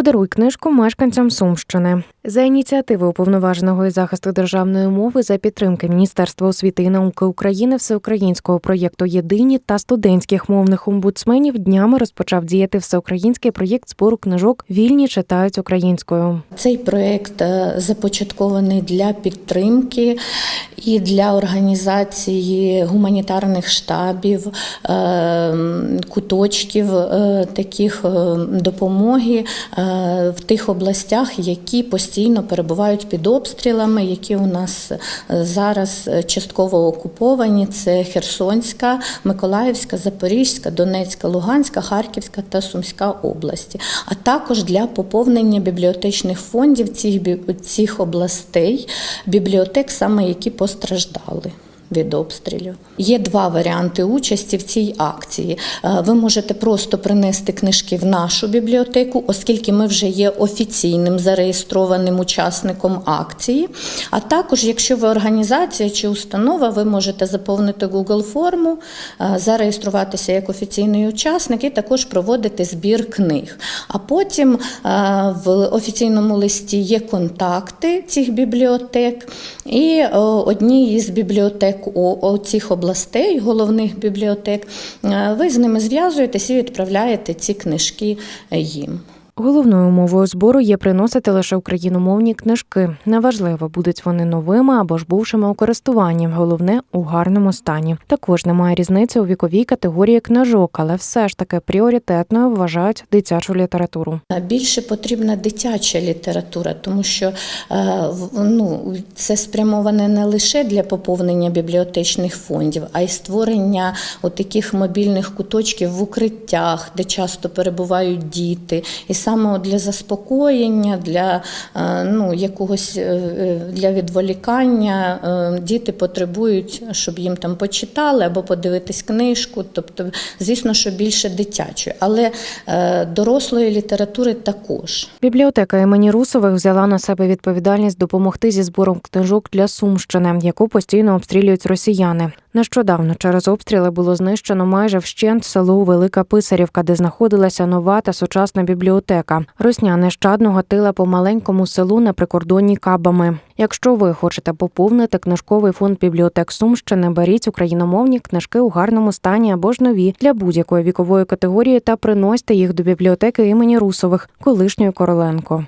Подаруй книжку мешканцям Сумщини. За ініціативи уповноваженого із захисту державної мови за підтримки Міністерства освіти і науки України всеукраїнського проєкту Єдині та студентських мовних омбудсменів днями розпочав діяти всеукраїнський проєкт збору книжок Вільні читають українською. Цей проект е, започаткований для підтримки і для організації гуманітарних штабів, е, куточків е, таких е, допомоги е, в тих областях, які постійно перебувають під обстрілами, які у нас зараз частково окуповані. Це Херсонська, Миколаївська, Запорізька, Донецька, Луганська, Харківська та Сумська області, а також для поповнення бібліотечних фондів цих, цих областей, бібліотек, саме які постраждали. Від обстрілів є два варіанти участі в цій акції. Е, Ви можете просто принести книжки в нашу бібліотеку, оскільки ми вже є офіційним зареєстрованим учасником акції. А також, якщо ви організація чи установа, ви можете заповнити Google форму, е, зареєструватися як офіційний учасник і також проводити збір книг. А потім е, в офіційному листі є контакти цих бібліотек, і е, одні із бібліотек о- у цих областей, головних бібліотек, е, ви з ними зв'язуєтесь і відправляєте ці книжки е, їм. Головною умовою збору є приносити лише україномовні книжки. Неважливо, будуть вони новими або ж бувшими у користуванні. Головне у гарному стані. Також немає різниці у віковій категорії книжок, але все ж таки пріоритетною вважають дитячу літературу. Більше потрібна дитяча література, тому що е, ну, це спрямоване не лише для поповнення бібліотечних фондів, а й створення таких мобільних куточків в укриттях, де часто перебувають діти. І саме для заспокоєння, для е, ну, якогось е, для відволікання е, діти потребують, щоб їм там почитали або подивитись книжку. Тобто, звісно, що більше дитячої, але дорослої літератури також. Бібліотека імені Русових взяла на себе відповідальність допомогти зі збором книжок для Сумщини, яку постійно обстрілюють росіяни. Нещодавно через обстріли було знищено майже вщент село Велика Писарівка, де знаходилася нова та сучасна бібліотека. Росня нещадно гатила по маленькому селу на прикордонні кабами. Якщо ви хочете поповнити книжковий фонд бібліотек Сумщини, беріть україномовні книжки у гарному стані або ж нові для будь-якої вікової категорії та приносьте їх до бібліотеки імені Русових, колишньої Короленко.